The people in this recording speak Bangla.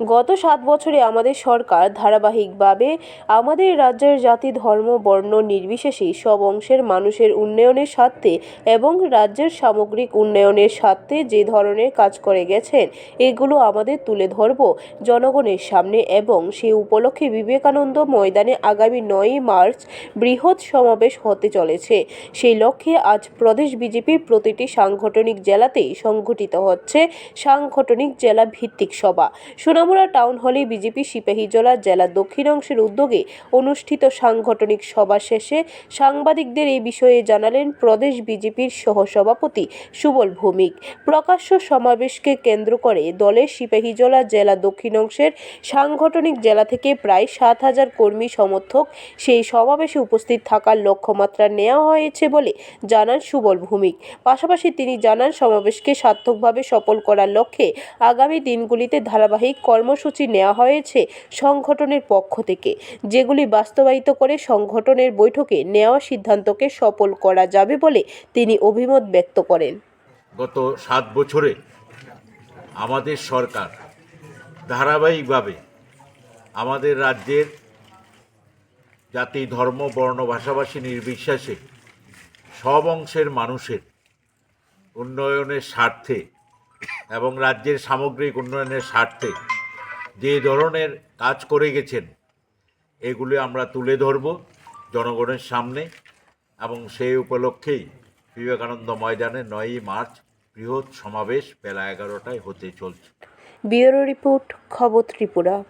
গত সাত বছরে আমাদের সরকার ধারাবাহিকভাবে আমাদের রাজ্যের জাতি, ধর্ম, বর্ণ নির্বিশেষে সব অংশের মানুষের উন্নয়নের স্বার্থে এবং রাজ্যের সামগ্রিক উন্নয়নের স্বার্থে যে ধরনের কাজ করে গেছেন, এগুলো আমাদের তুলে ধরব জনগণের সামনে এবং সেই উপলক্ষে বিবেকানন্দ ময়দানে আগামী নয়ই মার্চ বৃহৎ সমাবেশ হতে চলেছে। সেই লক্ষ্যে আজ প্রদেশ বিজেপির প্রতিটি সাংগঠনিক জেলাতেই সংঘটিত হচ্ছে সাংগঠনিক জেলা ভিত্তিক সভা। সোনামুড়া টাউন হলে বিজেপি সিপাহীজলা জেলা দক্ষিণ অংশের উদ্যোগে অনুষ্ঠিত সাংগঠনিক সভা শেষে সাংবাদিকদের এই বিষয়ে জানালেন প্রদেশ বিজেপির সহসভাপতি সুবল ভৌমিক। প্রকাশ্য সমাবেশকে কেন্দ্র করে দলের সিপাহীজলা জেলা দক্ষিণ অংশের সাংগঠনিক জেলা থেকে প্রায় সাত হাজার কর্মী সমর্থক সেই সমাবেশে উপস্থিত থাকার লক্ষ্যমাত্রা নেওয়া হয়েছে বলে জানান সুবল ভৌমিক। পাশাপাশি তিনি জানান, সমাবেশকে সার্থকভাবে সফল করার লক্ষ্যে আগামী দিনগুলিতে ধারাবাহিক কর্মসূচি নেওয়া হয়েছে সংগঠনের পক্ষ থেকে। যেগুলি বাস্তবায়িত করে সংগঠনের বৈঠকে নেওয়া সিদ্ধান্তকে সফল করা যাবে বলে তিনি অভিমত ব্যক্ত করেন। গত সাত বছরে আমাদের সরকার ধারাবাহিকভাবে আমাদের রাজ্যের জাতি, ধর্ম, বর্ণ, ভাষাভাষী নির্বিশ্বাসে সব অংশের মানুষের উন্নয়নের স্বার্থে এবং রাজ্যের সামগ্রিক উন্নয়নের স্বার্থে যে ধরনের কাজ করে গেছেন, এগুলি আমরা তুলে ধরব জনগণের সামনে এবং সেই উপলক্ষেই বিবেকানন্দ ময়দানে নয়ই মার্চ বৃহৎ সমাবেশ বেলা এগারোটায় হতে চলছে। ব্যুরো রিপোর্ট, খবর ত্রিপুরা।